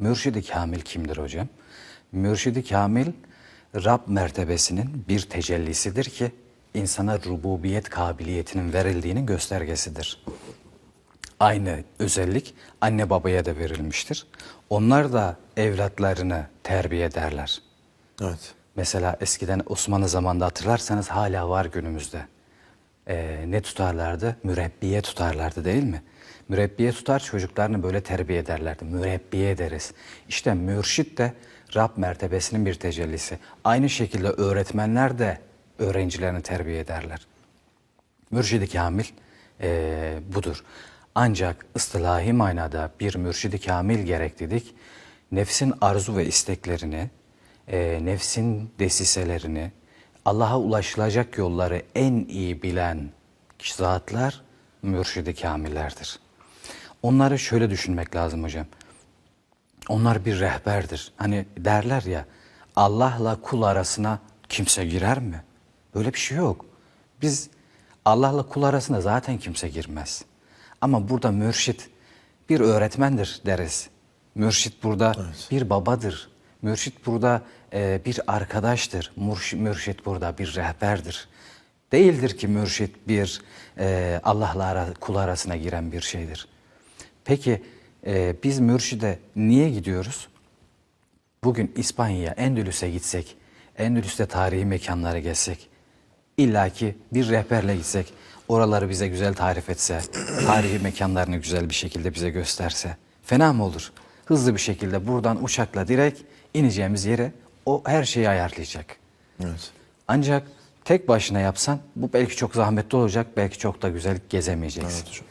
Mürşidi Kamil kimdir hocam? Mürşidi Kamil Rab mertebesinin bir tecellisidir ki insana rububiyet kabiliyetinin verildiğinin göstergesidir. Aynı özellik anne babaya da verilmiştir. Onlar da evlatlarını terbiye ederler. Evet. Mesela eskiden Osmanlı zamanında hatırlarsanız hala var günümüzde. Ee, ne tutarlardı? Mürebbiye tutarlardı değil mi? Mürebbiye tutar çocuklarını böyle terbiye ederlerdi. Mürebbiye deriz. İşte mürşit de Rab mertebesinin bir tecellisi. Aynı şekilde öğretmenler de öğrencilerini terbiye ederler. Mürşidi kamil eee, budur. Ancak ıstılahi manada bir mürşidi kamil gerek dedik. Nefsin arzu ve isteklerini, eee, nefsin desiselerini, Allah'a ulaşılacak yolları en iyi bilen zatlar mürşidi kamillerdir. Onları şöyle düşünmek lazım hocam. Onlar bir rehberdir. Hani derler ya Allah'la kul arasına kimse girer mi? Böyle bir şey yok. Biz Allah'la kul arasına zaten kimse girmez. Ama burada mürşit bir öğretmendir deriz. Mürşit burada bir babadır. Mürşit burada e, bir arkadaştır. Mürş- Mürşit burada bir rehberdir. Değildir ki mürşit bir e, Allah'la ara, kul arasına giren bir şeydir. Peki e, biz mürşide niye gidiyoruz? Bugün İspanya'ya, Endülüs'e gitsek, Endülüs'te tarihi mekanlara gezsek, illaki bir rehberle gitsek, oraları bize güzel tarif etse, tarihi mekanlarını güzel bir şekilde bize gösterse, fena mı olur? Hızlı bir şekilde buradan uçakla direkt ineceğimiz yere o her şeyi ayarlayacak. Evet. Ancak tek başına yapsan bu belki çok zahmetli olacak, belki çok da güzel gezemeyeceksin. Evet hocam.